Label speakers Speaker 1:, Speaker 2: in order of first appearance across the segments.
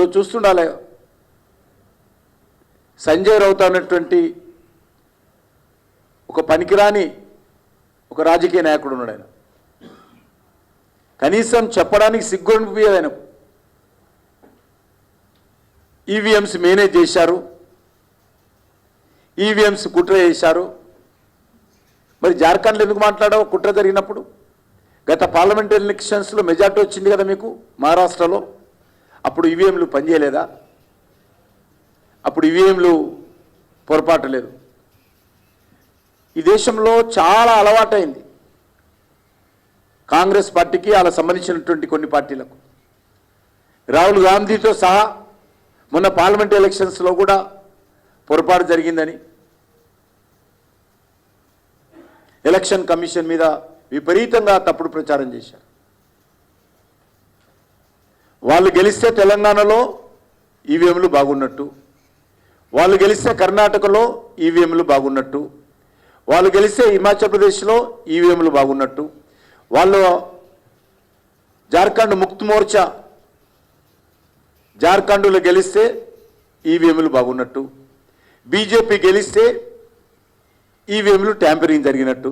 Speaker 1: నువ్వు చూస్తుండాలి. సంజయ్ రౌత్ అనేటువంటి ఒక పనికిరాని ఒక రాజకీయ నాయకుడు ఉన్నాడు ఆయన. కనీసం చెప్పడానికి సిగ్గు ఆయన. ఈవీఎంస్ మేనేజ్ చేశారు. ఈవీఎంస్ కుట్ర చేశారు. మరి జార్ఖండ్లో ఎందుకు మాట్లాడావు? కుట్ర జరిగినప్పుడు? గత పార్లమెంటరీ ఎలక్షన్స్లో మెజార్టీ వచ్చింది కదా మీకు? మహారాష్ట్రలో? అప్పుడు ఈవీఎంలు పనిచేయలేదా? అప్పుడు ఈవీఎంలు పొరపాటు లేదు. ఈ దేశంలో చాలా అలవాటైంది. కాంగ్రెస్ పార్టీకి అలా సంబంధించినటువంటి కొన్ని పార్టీలకు. రాహుల్ గాంధీతో సహా మొన్న పార్లమెంట్ ఎలక్షన్స్లో కూడా పొరపాటు జరిగిందని. ఎలక్షన్ కమిషన్ మీద విపరీతంగా తప్పుడు ప్రచారం చేశారు. వాళ్ళు గెలిస్తే తెలంగాణలో ఈవీఎంలు బాగున్నట్టు. వాళ్ళు గెలిస్తే కర్ణాటకలో ఈవీఎంలు బాగున్నట్టు. వాళ్ళు గెలిస్తే హిమాచల్ ప్రదేశ్లో ఈవీఎంలు బాగున్నట్టు. వాళ్ళు జార్ఖండ్ ముక్త్ మోర్చా జార్ఖండ్లో గెలిస్తే ఈవీఎంలు బాగున్నట్టు. బీజేపీ గెలిస్తే ఈవీఎంలు ట్యాంపరింగ్ జరిగినట్టు.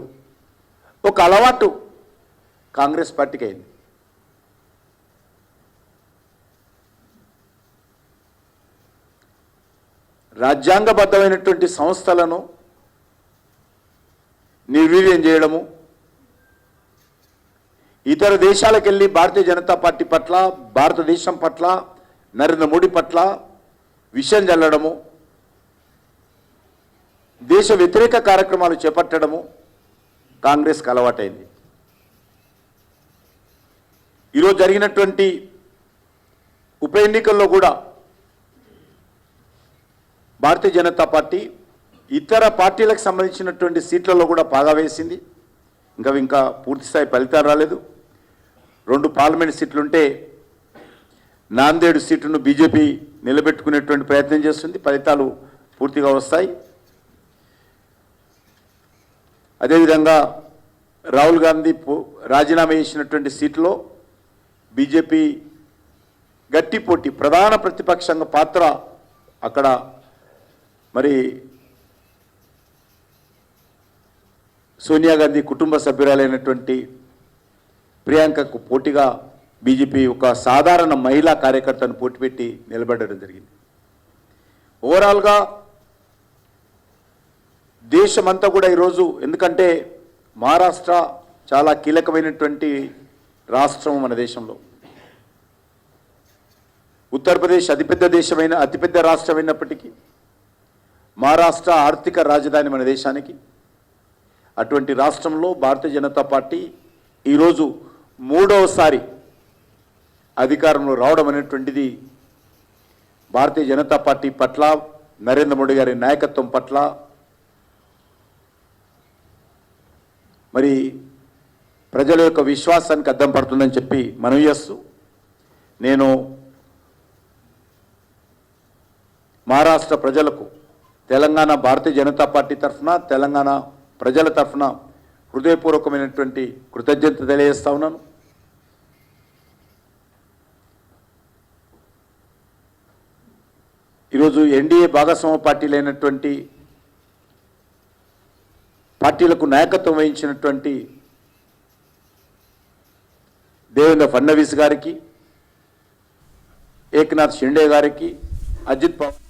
Speaker 1: ఒక అలవాటు కాంగ్రెస్ పార్టీకి అయింది. రాజ్యాంగబద్ధమైనటువంటి సంస్థలను నిర్వీర్యం చేయడము ఇతర దేశాలకు వెళ్ళి భారతీయ జనతా పార్టీ పట్ల భారతదేశం పట్ల నరేంద్ర మోడీ పట్ల విషయం చల్లడము దేశ వ్యతిరేక కార్యక్రమాలు చేపట్టడము కాంగ్రెస్కి అలవాటైంది. ఈరోజు జరిగినటువంటి ఉప ఎన్నికల్లో కూడా భారతీయ జనతా పార్టీ ఇతర పార్టీలకు సంబంధించినటువంటి సీట్లలో కూడా పాగా వేసింది. ఇంకా ఇంకా పూర్తిస్థాయి ఫలితాలు రాలేదు. రెండు పార్లమెంట్ సీట్లుంటే నాందేడు సీటును బీజేపీ నిలబెట్టుకునేటువంటి ప్రయత్నం చేస్తుంది. ఫలితాలు పూర్తిగా వస్తాయి. అదేవిధంగా రాహుల్ గాంధీ పో- రాజీనామా చేసినటువంటి సీట్లో బీజేపీ గట్టి పోటీ ప్రధాన ప్రతిపక్షంగా పాత్ర అక్కడ మరి సోనియా గాంధీ కుటుంబ సభ్యురాలైనటువంటి ప్రియాంకకు పోటీగా బీజేపీ ఒక సాధారణ మహిళా కార్యకర్తను పోటీ పెట్టి నిలబడడం జరిగింది. ఓవరాల్గా దేశమంతా కూడా ఈరోజు ఎందుకంటే మహారాష్ట్ర చాలా కీలకమైనటువంటి రాష్ట్రం మన దేశంలో. ఉత్తరప్రదేశ్ అతిపెద్ద దేశమైన అతిపెద్ద రాష్ట్రమైనప్పటికీ మహారాష్ట్ర ఆర్థిక రాజధాని మన దేశానికి. అటువంటి రాష్ట్రంలో భారతీయ జనతా పార్టీ ఈరోజు మూడవసారి అధికారంలో రావడం అనేటువంటిది భారతీయ జనతా పార్టీ పట్ల నరేంద్ర మోడీ గారి నాయకత్వం పట్ల మరి ప్రజల యొక్క విశ్వాసానికి అద్దం పడుతుందని చెప్పి మనవి చేస్తూ నేను మహారాష్ట్ర ప్రజలకు తెలంగాణ భారతీయ జనతా పార్టీ తరఫున తెలంగాణ ప్రజల తరఫున హృదయపూర్వకమైనటువంటి కృతజ్ఞత తెలియజేస్తా ఉన్నాను. ఈరోజు ఎన్డీఏ భాగస్వామ్య పార్టీలైనటువంటి పార్టీలకు నాయకత్వం వహించినటువంటి దేవేంద్ర ఫడ్నవీస్ గారికి ఏక్నాథ్ షిండే గారికి అజిత్ పవన్